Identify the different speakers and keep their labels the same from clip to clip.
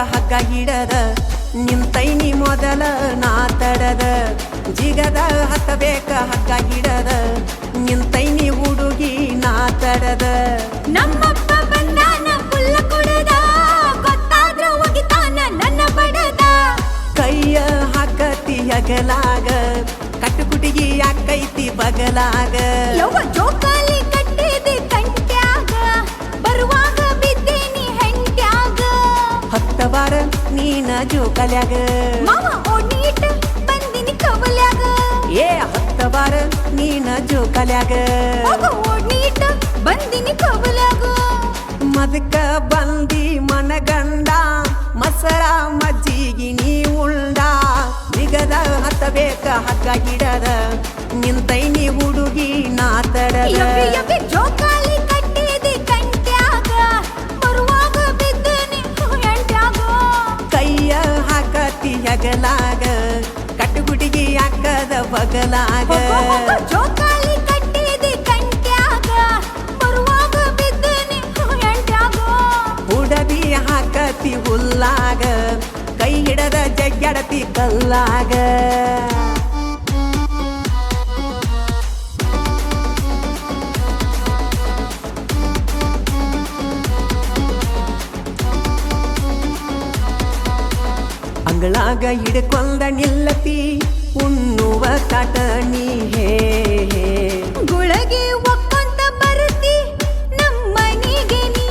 Speaker 1: ಹಿಡದ ನಿಂತೈನಿ ಮೊದಲ ನಾ ತಡದ. ಜಿಗದ ಹತ್ತಬೇಕ ಹಗ್ಗ ಹಿಡದ ನಿಂತೈನಿ ಹುಡುಗಿ ನಾ ತಡದ.
Speaker 2: ನಮ್ಮಪ್ಪ ಬಂದಾನ ಪುಲ್ಲ ಕುಡದ ಗೊತ್ತಾದ್ರ ಒಗಿತಾನ ನನ್ನ ಬಡದ.
Speaker 1: ಕೈಯ ಹಾಕತಿ ಹಗಲಾಗ ಕಟ್ಟುಕುಟಿಗಿ ಯಾಕೈತಿ ಬಗಲಾಗ.
Speaker 2: ಯವ್ವ ಜೋಕಾಲಿ
Speaker 1: ನೀನ ಜೋಕಲ್ಯಾಗ
Speaker 2: ಮಾವ ಓಡೀಟ ಬಂದಿನಿ ಕವಲ್ಯಾಗ.
Speaker 1: ಏ ಹತ್ತವಾರ ನೀನ ಜೋಕಲ್ಯಾಗ
Speaker 2: ಓಡೀಟ ಬಂದಿನಿ ಕವಲ್ಯಾಗ.
Speaker 1: ಮದಕ ಬಂದಿ ಮನಗಂಡ ಮಸರ ಮಜ್ಜಿಗಿ ನೀ ಉಂಡ ನಿಗದ ಹತ್ತಬೇಕ ಹಗ್ಗ ನಿಂತೈನಿ ಹುಡುಗಿ ನಾ
Speaker 2: ಯವ್ವಿ ಯವ್ವಿ ಜೋಕಾಲಿ
Speaker 1: ಹಾಕತಿ ಹಗಲಾಗ ಕಟ್ಟುಗುಟಿಗಿ ಹಾಕದ ಬಗಲಾಗ
Speaker 2: ಹೋಗು ಹೋಗು ಜೋಕಾಲಿ ಕಟ್ಟಿದೆ ಕಂಟ್ಯಾಗ ಬರುವಾಗ ಬಿದ್ದೀನಿ ಹೆಂಟ್ಯಾಗ
Speaker 1: ಹುಡದಿ ಹಾಕತಿ ಹುಲ್ಲಾಗ ಕೈ ಹಿಡದ ಜಗ್ಗಡತಿ ಕಲ್ಲಾಗ ಅಂಗಳಾಗ ಹಿಡ್ಕೊಂಡ ನಿಲ್ಲತಿ ಉಣ್ಣುವ ಹೇ ಹೇ.
Speaker 2: ಗುಳಗಿ ಒಕ್ಕೊಂತ ಬರುತ್ತಿ ನಮ್ಮನಿಗೆ ನೀ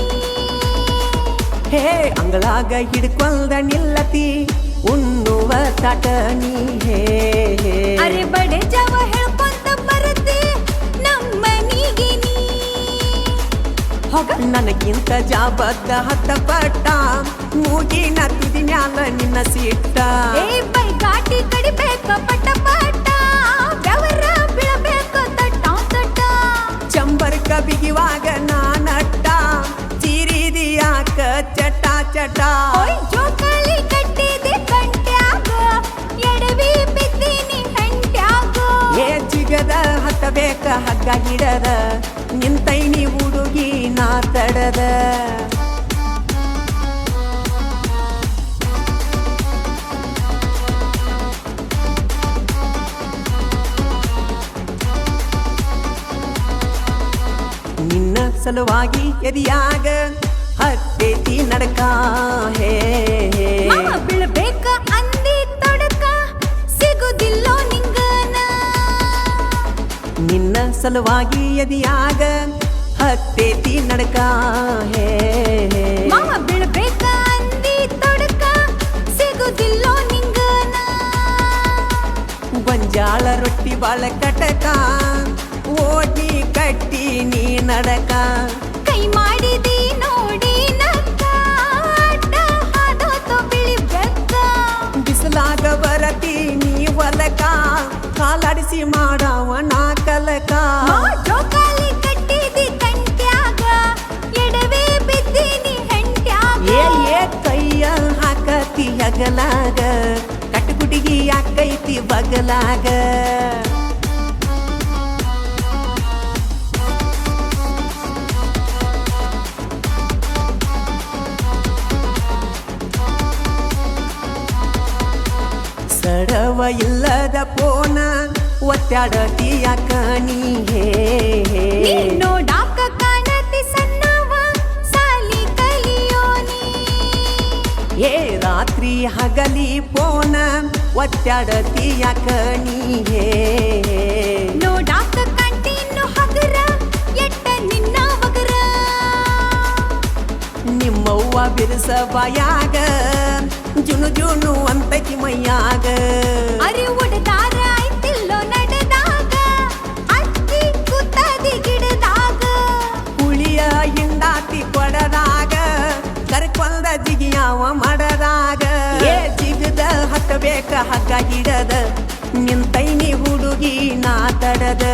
Speaker 1: ಹೇ ಅಂಗಳಾಗ ಹಿಡ್ಕೊಂಡ ನಿಲ್ಲತಿ ಉಣ್ಣುವ ಹೇ ಹೇ.
Speaker 2: ಅರೆ ಬಡೆ ಜವ ಹೇಳ್ಕೊಂತ ಬರುತ್ತಿ ನಮ್ಮನಿಗೆ ನೀ
Speaker 1: ಹೊಗ ನನಗಿಂತ ಜಾಬದ್ದ ಹತ್ತ ಪಟ್ಟ ಮೂಗಿನ ತುದಿ ಮ್ಯಾಲ ನಿನ್ನ ಸಿಟ್ಟ
Speaker 2: ಏ ಬೈ ಗಾಟಿ ಕಡಿಬೇಕ ಪಟ ಪಟ. ಬೆವರ ಬೀಳಬೇಕ ತಟ್ಟ ತಟ್ಟ.
Speaker 1: ಚಂಬರ್ಕ ಬಿಗಿವಾಗ ನಾನಟ್ಟ ಚಿರಿದಿ ಯಾಕ ಚಟ ಚಟ.
Speaker 2: ಜೋಕಾಲಿ ಕಟ್ಟಿದೆ ಕಂಟ್ಯಾಗ ಎಡವಿ ಬಿದ್ದೀನಿ ಹೆಂಟ್ಯಾಗ.
Speaker 1: ಏ ಜಿಗದ ಹತ್ತಬೇಕ ಹಗ್ಗ ಹಿಡದ. ನಿಂತೈನಿ ಹುಡುಗಿ ನಾ ತಡದ. ಸಲುವಾಗಿ ಎದಿಯಾಗ ಹತ್ತೇತಿ ನಡಕ. ಹೇ
Speaker 2: ಬೀಳ್ಬೇಕ ಅಂದಿ ತೊಡಕ ಸಿಗುದಿಲ್ಲೋ ನಿಂಗನ.
Speaker 1: ನಿನ್ನ ಸಲುವಾಗಿ ಎದಿಯಾಗ ಹತ್ತೇತಿ ನಡಕ. ಹೇ
Speaker 2: ಬೀಳ್ಬೇಕ ಅಂದಿ ತೊಡಕ ಸಿಗುದಿಲ್ಲೋ ನಿಂಗನ.
Speaker 1: ಗೊಂಜಾಳ ರೊಟ್ಟಿ ಬಾಳ ಕಟಕ. ಓಡಿ ಕಟ್ಟಿ ನೀ ನಡಕ.
Speaker 2: ಕೈ ಮಾಡಿದಿ ನೋಡಿ
Speaker 1: ಬಿಸಲಾಗ ಬರತಿ ನೀ ಒಲಕ. ಕಾಲಾಡಿಸಿ ಮಾಡವ ನಾ ಕಲಕ. ಹಗಲಾಗ. ಜೋಕಾಲಿ ಯಾಕೈತಿ ಕಂಟ್ಯಾಗ ಇಲ್ಲದ ಪೋನ ಒತ್ತಾಡತಿ ಯಾಕ ನೀ
Speaker 2: ನೋಡಾಕ ಕಾಣತಿ ಸಣ್ಣವ ಸಾಲಿ ಕಲಿಯೋನಿ
Speaker 1: ಏ ರಾತ್ರಿ ಹಗಲಿ ಪೋನ ಒತ್ತಾಡತಿ ಯಾಕ ಹೇ ನೋ
Speaker 2: ನೋಡಾಕ
Speaker 1: ನಿಮ್ಮವ್ವ ಬಿರುಸ ಬಾಯಾಗ ಜುನು ಜುನು ಅಂತ ಮೈಯಾಗ.
Speaker 2: ಐತಿಲ್ಲೋ ನಡೆದಾಗ ಗಿಡದಾಗ.
Speaker 1: ಹಿಂಡಾತಿ ಕೊಡದಾಗ ಕರ್ಕೊಂದ ಜಿಗಿಯಾವ ಮಾಡದಾಗ ಏ ಜಿಗದ ಹತ್ತಬೇಕ ಹಗ್ಗ ಹಿಡದ ನಿಂತೈನಿ ಹುಡುಗಿ ನಾ ತಡದ.